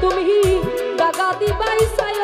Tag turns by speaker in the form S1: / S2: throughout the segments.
S1: तुम ही दगा दी बाई साई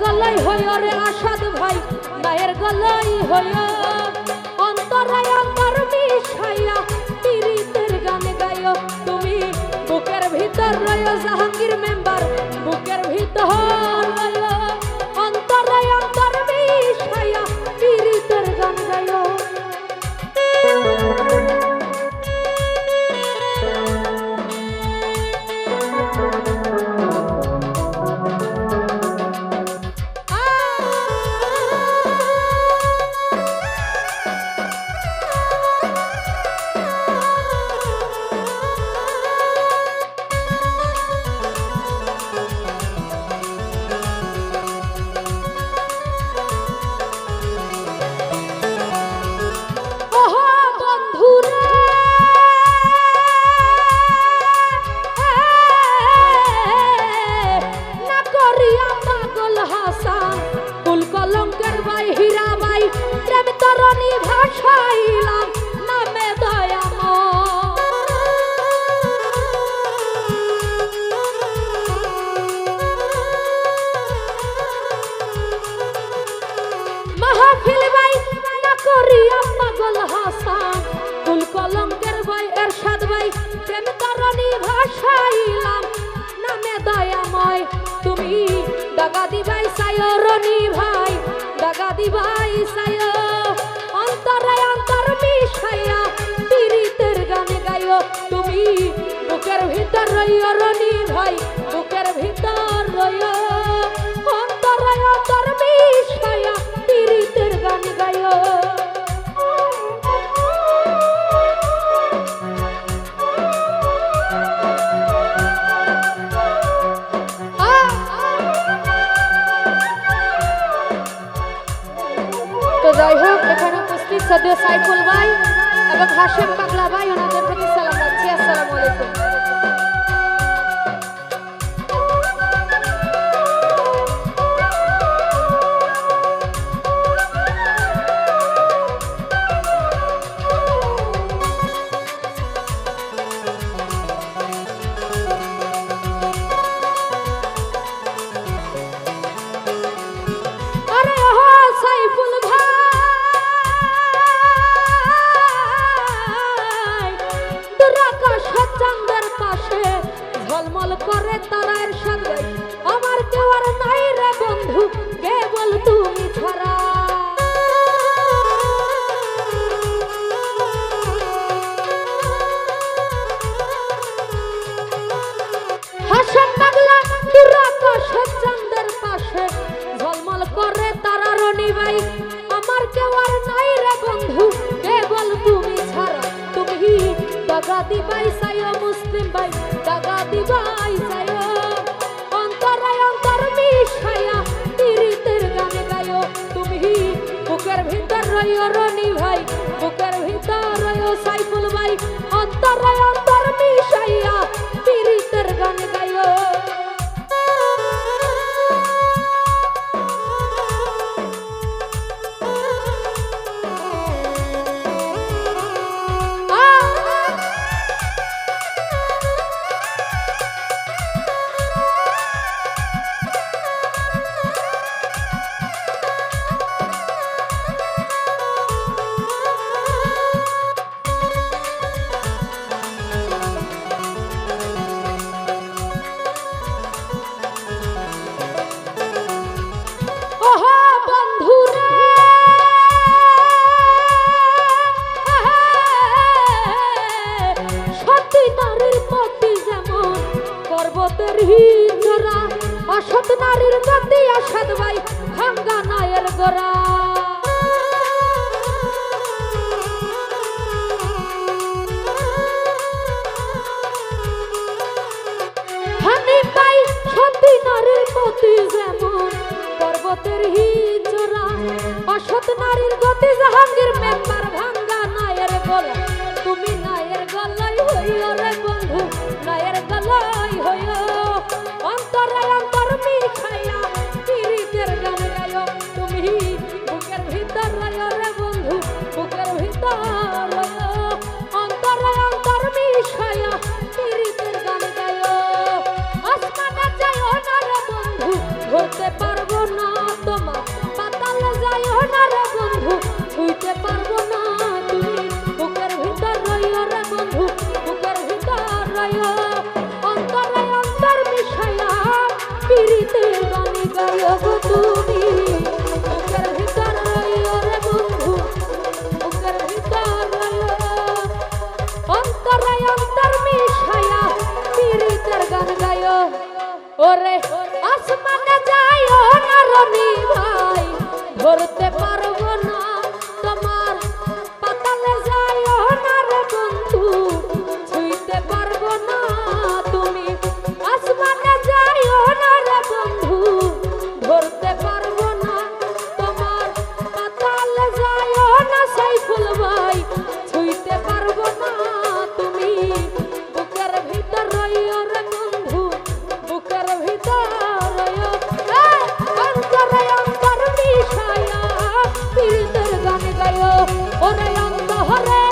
S1: গলাই হইয় রে আসাদ ভাই নায়ের গলাই হইয় অন্তরায় অন্তর মিশাইয়া পিরিতের গান গায় তুমি বুকের ভিতর রয় জাহাঙ্গীর মেম্বার। ডগা দিবাই সায়ো রনি ভাই ডগা দিবাই সায়ো। অন্তরে অন্তর মিশাইয়া পিরিতের গান গাইও তুমি বুকের ভিতর রইও রনি ভাই টাকা দিবাই সাইয়া মুসলিম ভাই টাকা দিবাই সতের হিজরা অসৎ নারীর গতি অসৎ ভাই ভাঙ্গা নায়ের গোরা পর্বতের হিজরা অসৎ নারীর গতি জাহাঙ্গীর মেম্বার ভাঙ্গা নায়ের গোলা ওরে আসমানে যাই ও না রনি। ওরে অন্ত হরে।